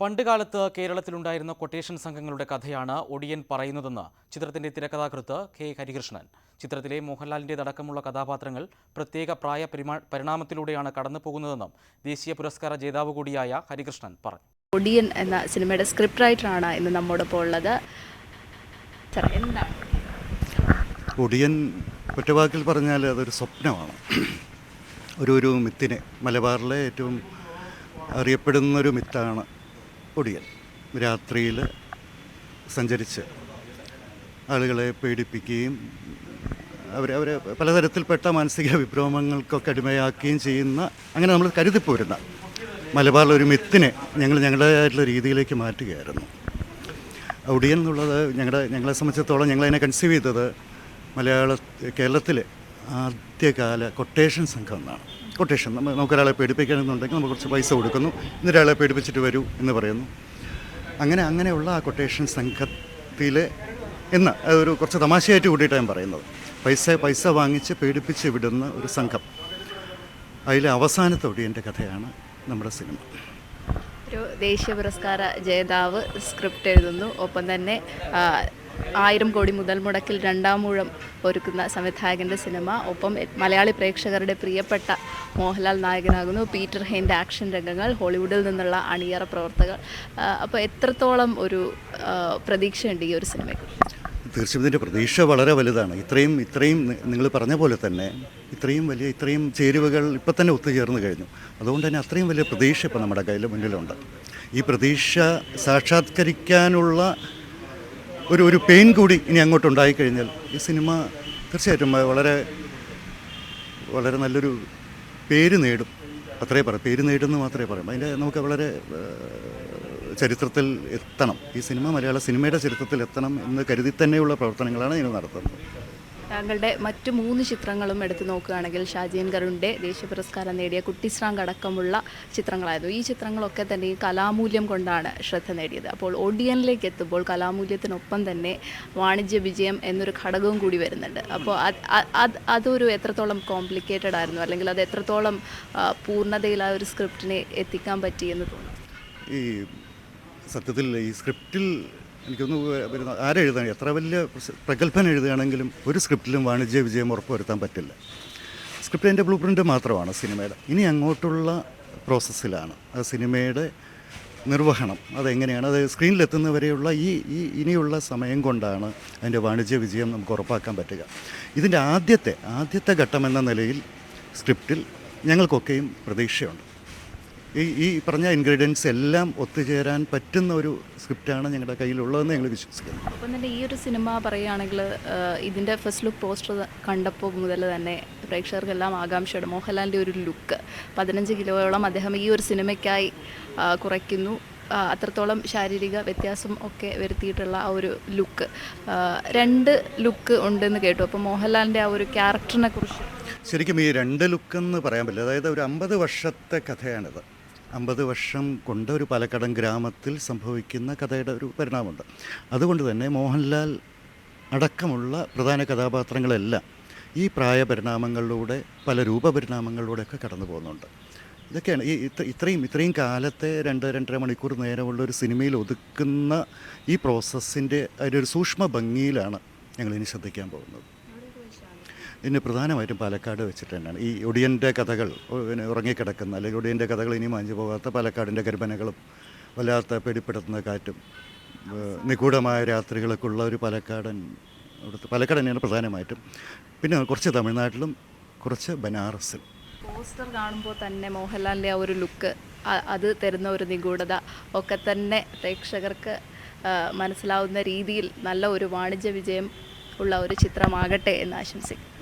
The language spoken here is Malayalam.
പണ്ടുകാലത്ത് കേരളത്തിലുണ്ടായിരുന്ന കൊട്ടേഷൻ സംഘങ്ങളുടെ കഥയാണ് ഒടിയൻ പറയുന്നതെന്ന് ചിത്രത്തിന്റെ തിരക്കഥാകൃത്ത് കെ ഹരികൃഷ്ണൻ. ചിത്രത്തിലെ മോഹൻലാലിന്റെതടക്കമുള്ള കഥാപാത്രങ്ങൾ പ്രത്യേക പ്രായ പരിമാ പരിണാമത്തിലൂടെയാണ് കടന്നുപോകുന്നതെന്നും ദേശീയ പുരസ്കാര ജേതാവ് കൂടിയായ ഹരികൃഷ്ണൻ പറഞ്ഞു ഒടിയൻ എന്ന സിനിമയുടെ സ്ക്രിപ്റ്റ് റൈറ്ററാണ് ഇന്ന് നമ്മോടൊപ്പം ഉള്ളത്. എന്താണ് ഒടിയൻ ഒറ്റവാക്കിൽ പറഞ്ഞാൽ അതൊരു സ്വപ്നമാണ്. ഒരു ഒരു മിത്തിനെ. മലബാറിലെ ഏറ്റവും അറിയപ്പെടുന്നൊരു മിത്താണ് ഒടിയൻ രാത്രിയിൽ സഞ്ചരിച്ച് ആളുകളെ പേടിപ്പിക്കുകയും അവരെ അവരെ പലതരത്തിൽപ്പെട്ട മാനസിക വിഭ്രമങ്ങൾക്കൊക്കെ അടിമയാക്കുകയും ചെയ്യുന്ന അങ്ങനെ നമ്മൾ കരുതിപ്പോരുന്ന മലബാറിലെ ഒരു മിത്തിനെ ഞങ്ങൾ ഞങ്ങളുടേതായിട്ടുള്ള രീതിയിലേക്ക് മാറ്റുകയായിരുന്നു. ഒടിയൻ എന്നുള്ളത് ഞങ്ങളുടെ ഞങ്ങളെ സംബന്ധിച്ചിടത്തോളം ഞങ്ങളതിനെ കൺസീവ് ചെയ്തത് മലയാള കേരളത്തിലെ ആദ്യകാല കൊട്ടേഷൻ സംഘം എന്നാണ്. കൊട്ടേഷൻ നമുക്കൊരാളെ പേടിപ്പിക്കണമെന്നുണ്ടെങ്കിൽ നമ്മൾ കുറച്ച് പൈസ കൊടുക്കുന്നു. ഇന്നൊരാളെ പേടിപ്പിച്ചിട്ട് വരൂ എന്ന് പറയുന്നു. അങ്ങനെ അങ്ങനെയുള്ള ആ കൊട്ടേഷൻ സംഘത്തിലെ എന്ന് ഒരു കുറച്ച് തമാശയായിട്ട് കൂടിയിട്ടാണ് ഞാൻ പറയുന്നത്. പൈസ പൈസ വാങ്ങിച്ച് പേടിപ്പിച്ച് വിടുന്ന ഒരു സംഘം. അതിലെ അവസാനത്തെ ഒടിയന്റെ കഥയാണ് നമ്മുടെ സിനിമ. ഒരു ദേശീയ പുരസ്കാര ജേതാവ് സ്ക്രിപ്റ്റ് എഴുതുന്നു. ഒപ്പം തന്നെ ആയിരം കോടി മുതൽ മുടക്കിൽ രണ്ടാം മൂഴം ഒരുക്കുന്ന സംവിധായകന്റെ സിനിമ. ഒപ്പം മലയാളി പ്രേക്ഷകരുടെ പ്രിയപ്പെട്ട മോഹൻലാൽ നായകനാകുന്നു. പീറ്റർ ഹെയിന്റെ ആക്ഷൻ രംഗങ്ങൾ ഹോളിവുഡിൽ നിന്നുള്ള അണിയറ പ്രവർത്തകർ. അപ്പോൾ എത്രത്തോളം ഒരു പ്രതീക്ഷയുണ്ട് ഈ ഒരു സിനിമയ്ക്ക് തീർച്ചയായും ഇതിന്റെ പ്രതീക്ഷ വളരെ വലുതാണ്. ഇത്രയും ഇത്രയും നിങ്ങൾ പറഞ്ഞ പോലെ തന്നെ ഇത്രയും വലിയ ഇത്രയും ചേരുവകൾ ഇപ്പം തന്നെ ഒത്തുചേർന്ന് കഴിഞ്ഞു. അതുകൊണ്ട് തന്നെ അത്രയും വലിയ പ്രതീക്ഷ ഇപ്പം നമ്മുടെ കയ്യിൽ മുന്നിലുണ്ട്. ഈ പ്രതീക്ഷ സാക്ഷാത്കരിക്കാനുള്ള ഒരു ഒരു പെയിൻ കൂടി ഇനി അങ്ങോട്ട് ഉണ്ടായിക്കഴിഞ്ഞാൽ ഈ സിനിമ തീർച്ചയായിട്ടും വളരെ വളരെ നല്ലൊരു പേര് നേടും. അത്രേ പറയാം. പേര് നേടുമെന്ന് മാത്രമേ പറയാം. അതിന്റെ നമുക്ക് വളരെ ചരിത്രത്തിൽ എത്തണം. ഈ സിനിമ മലയാള സിനിമയുടെ ചരിത്രത്തിൽ എത്തണം എന്ന് കരുതി തന്നെയുള്ള പ്രവർത്തനങ്ങളാണ് ഇതിന് നടത്തുന്നത്. താങ്കളുടെ മറ്റു മൂന്ന് ചിത്രങ്ങളും എടുത്തു നോക്കുകയാണെങ്കിൽ ഷാജിയൻ കരുണിന്റെ ദേശീയ പുരസ്കാരം നേടിയ കുട്ടിശ്രാങ്ക് അടക്കമുള്ള ചിത്രങ്ങളായിരുന്നു. ഈ ചിത്രങ്ങളൊക്കെ തന്നെ ഈ കലാമൂല്യം കൊണ്ടാണ് ശ്രദ്ധ നേടിയത്. അപ്പോൾ ഒഡിയനിലേക്ക് എത്തുമ്പോൾ കലാമൂല്യത്തിനൊപ്പം തന്നെ വാണിജ്യ വിജയം എന്നൊരു ഘടകവും കൂടി വരുന്നുണ്ട്. അപ്പോൾ അത് അത് അത് അതൊരു എത്രത്തോളം കോംപ്ലിക്കേറ്റഡ് ആയിരുന്നു? അല്ലെങ്കിൽ അത് എത്രത്തോളം പൂർണതയിൽ ആ ഒരു സ്ക്രിപ്റ്റിനെ എത്തിക്കാൻ പറ്റി എന്ന് തോന്നുന്നു? ഈ സത്യത്തിൽ ഈ സ്ക്രിപ്റ്റിൽ എനിക്കൊന്ന് വരുന്ന ആരെഴുതാൻ എത്ര വലിയ പ്രഗത്ഭൻ എഴുതുകയാണെങ്കിലും ഒരു സ്ക്രിപ്റ്റിലും വാണിജ്യ വിജയം ഉറപ്പുവരുത്താൻ പറ്റില്ല. സ്ക്രിപ്റ്റ് എന്റെ ബ്ലൂ പ്രിന്റ് മാത്രമാണ് സിനിമയുടെ. ഇനി അങ്ങോട്ടുള്ള പ്രോസസ്സിലാണ്. ആ സിനിമയുടെ നിർവഹണം അതെങ്ങനെയാണ്? അത് സ്ക്രീനിലെത്തുന്നവരെയുള്ള ഈ ഈ ഇനിയുള്ള സമയം കൊണ്ടാണ് അതിന്റെ വാണിജ്യ വിജയം നമുക്ക് ഉറപ്പാക്കാൻ പറ്റുക. ഇതിന്റെ ആദ്യത്തെ ആദ്യത്തെ ഘട്ടം എന്ന നിലയിൽ സ്ക്രിപ്റ്റിൽ ഞങ്ങൾക്കൊക്കെയും പ്രതീക്ഷയുണ്ട്. ഈ ഈ പറഞ്ഞ ഇൻഗ്രീഡിയൻസ് എല്ലാം ഒത്തുചേരാൻ പറ്റുന്ന ഒരു സ്ക്രിപ്റ്റാണ് ഞങ്ങളുടെ കയ്യിലുള്ളതെന്ന് ഞങ്ങൾ വിശ്വസിക്കുന്നു. അപ്പം തന്നെ ഈ ഒരു സിനിമ പറയുകയാണെങ്കിൽ ഇതിന്റെ ഫസ്റ്റ് ലുക്ക് പോസ്റ്റർ കണ്ടപ്പോൾ മുതൽ തന്നെ പ്രേക്ഷകർക്കെല്ലാം ആകാംക്ഷയുടെ മോഹൻലാലിന്റെ ഒരു ലുക്ക് പതിനഞ്ച് കിലോയോളം അദ്ദേഹം ഈ ഒരു സിനിമയ്ക്കായി കുറയ്ക്കുന്നു. അത്രത്തോളം ശാരീരിക വ്യത്യാസം ഒക്കെ വരുത്തിയിട്ടുള്ള ആ ഒരു ലുക്ക് രണ്ട് ലുക്ക് ഉണ്ടെന്ന് കേട്ടു. അപ്പോൾ മോഹൻലാലിന്റെ ആ ഒരു ക്യാരക്ടറിനെ കുറിച്ച് ശരിക്കും ഈ രണ്ട് ലുക്കെന്ന് പറയാൻ പറ്റില്ല. അതായത് ഒരു അമ്പത് വർഷത്തെ കഥയാണിത്. അമ്പത് വർഷം കൊണ്ട് ഒരു പാലക്കാടൻ ഗ്രാമത്തിൽ സംഭവിക്കുന്ന കഥയുടെ ഒരു പരിണാമമുണ്ട്. അതുകൊണ്ട് തന്നെ മോഹൻലാൽ അടക്കമുള്ള പ്രധാന കഥാപാത്രങ്ങളെല്ലാം ഈ പ്രായപരിണാമങ്ങളിലൂടെ പല രൂപപരിണാമങ്ങളിലൂടെയൊക്കെ കടന്നു പോകുന്നുണ്ട്. ഇതൊക്കെയാണ് ഈ ഇത്ര ഇത്രയും ഇത്രയും കാലത്തെ രണ്ട് രണ്ടര മണിക്കൂർ നേരമുള്ള ഒരു സിനിമയിൽ ഒതുക്കുന്ന ഈ പ്രോസസ്സിന്റെ അതിന്റെ ഒരു സൂക്ഷ്മ ഭംഗിയിലാണ് ഞങ്ങളിനി ശ്രദ്ധിക്കാൻ പോകുന്നത്. ഇതിന് പ്രധാനമായിട്ടും പാലക്കാട് വെച്ചിട്ട് തന്നെയാണ്. ഈ ഒടിയന്റെ കഥകൾ പിന്നെ ഉറങ്ങിക്കിടക്കുന്ന അല്ലെങ്കിൽ ഒടിയന്റെ കഥകൾ ഇനി മാഞ്ഞു പോകാത്ത പാലക്കാടിന്റെ കരിമ്പനകളും വല്ലാത്ത പേടിപ്പെടുത്തുന്ന കാറ്റും നിഗൂഢമായ രാത്രികളൊക്കെ ഉള്ള ഒരു പാലക്കാടൻ അവിടുത്തെ പാലക്കാട് തന്നെയാണ് പ്രധാനമായിട്ടും. പിന്നെ കുറച്ച് തമിഴ്നാട്ടിലും കുറച്ച് ബനാറസിൽ പോസ്റ്റർ കാണുമ്പോൾ തന്നെ മോഹൻലാലിന്റെ ആ ഒരു ലുക്ക് അത് തരുന്ന ഒരു നിഗൂഢത ഒക്കെ തന്നെ പ്രേക്ഷകർക്ക് മനസ്സിലാവുന്ന രീതിയിൽ നല്ല ഒരു വാണിജ്യ വിജയം ഉള്ള ഒരു ചിത്രമാകട്ടെ എന്ന് ആശംസിക്കുന്നു.